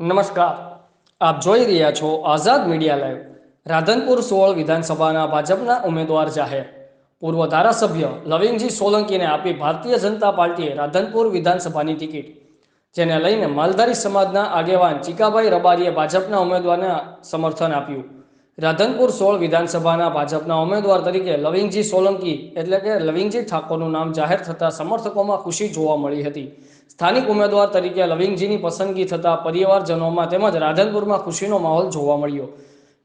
નમસ્કાર. આપ જોઈ રહ્યા છો આઝાદ મીડિયા લાઈવ, રાધનપુર સોળ વિધાનસભાના ભાજપના ઉમેદવાર જાહેર. પૂર્વ ધારાસભ્ય લવિંગજી સોલંકીને આપી ભારતીય જનતા પાર્ટીએ રાધનપુર વિધાનસભાની ટિકિટ. જેને લઈને માલધારી સમાજના આગેવાન ચીકાભાઈ રબારીએ ભાજપના ઉમેદવારને સમર્થન આપ્યું. રાધનપુર સોળ વિધાનસભાના ભાજપના ઉમેદવાર તરીકે લવિંગજી સોલંકી એટલે કે લવિંગજી ઠાકોરનું નામ જાહેર થતાં સમર્થકોમાં ખુશી જોવા મળી હતી. સ્થાનિક ઉમેદવાર તરીકે લવિંગજીની પસંદગી થતાં પરિવારજનોમાં તેમજ રાધનપુરમાં ખુશીનો માહોલ જોવા મળ્યો.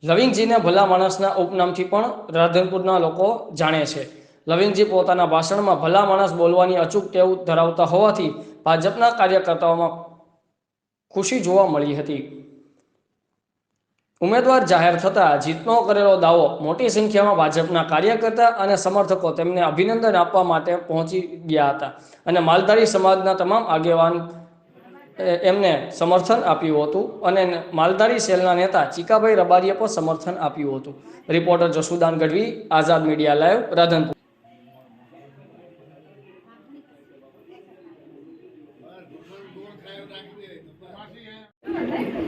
લવિંગજીને ભલા માણસના ઉપનામથી પણ રાધનપુરના લોકો જાણે છે. લવિંગજી પોતાના ભાષણમાં ભલા માણસ બોલવાની અચૂક ટેવ ધરાવતા હોવાથી ભાજપના કાર્યકર્તાઓમાં ખુશી જોવા મળી હતી. ઉમેદવાર જાહેર થતાં જીતનો કરેલો દાવો મોટી સંખ્યામાં ભાજપના કાર્યકર્તા અને સમર્થકો તેમને અભિનંદન આપવા માટે પહોંચી ગયા હતા. અને માલધારી સમાજના તમામ આગેવાન એમને સમર્થન આપ્યું હતું અને માલધારી સેલના નેતા ચીકાભાઈ રબારીએ પણ સમર્થન આપ્યું હતું. Reporter Jasudan Gadhvi, Azad media live, Radhanpur.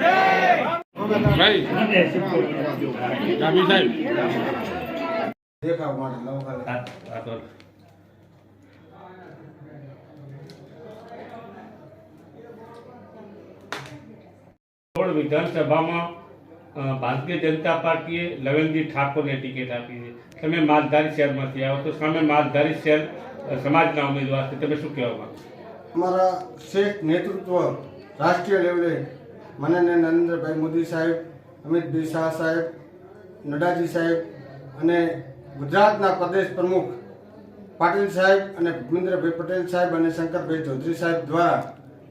ભાઈ ડાબી સાહેબ. દેખાવ માટે ખાલી સોળ વિધાનસભામાં ભારતીય જનતા પાર્ટીએ લવનજી ઠાકોરને ટિકિટ આપી છે. તમે માલધારી શહેરમાંથી આવો તો સામે માલધારી શહેર સમાજના ઉમેદવાર છે. તમે શું કહેવા માંગો અમારા શ્રેષ્ઠ નેતૃત્વ રાષ્ટ્રીય લેવલે માનનીય નરેન્દ્રભાઈ મોદી સાહેબ અમિતભાઈ શાહ સાહેબ, નડાજી સાહેબ અને ગુજરાતના પ્રદેશ પ્રમુખ પાટીલ સાહેબ અને ભૂપેન્દ્રભાઈ પટેલ સાહેબ અને શંકરભાઈ ચૌધરી સાહેબ દ્વારા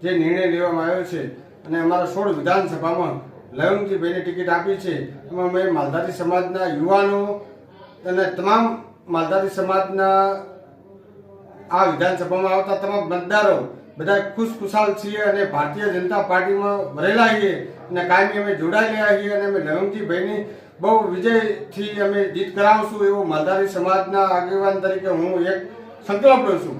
જે નિર્ણય લેવામાં આવ્યો છે અને અમારા સોળ વિધાનસભામાં લવંગજીભાઈને ટિકિટ આપી છે, એમાં મેં માલધારી સમાજના યુવાનો અને તમામ માલધારી સમાજના આ વિધાનસભામાં આવતા તમામ મતદારો બધા ખુશ ખુશાલ છીએ અને ભારતીય જનતા પાર્ટીમાં ભરેલા છીએ અને કાયમી અમે જોડાયેલા છીએ અને અમે લવંગજીભાઈની બહુ વિજયથી અમે જીત કરાવશું એવું માલધારી સમાજના આગેવાન તરીકે હું એક સંકલ્પ લઉં છું.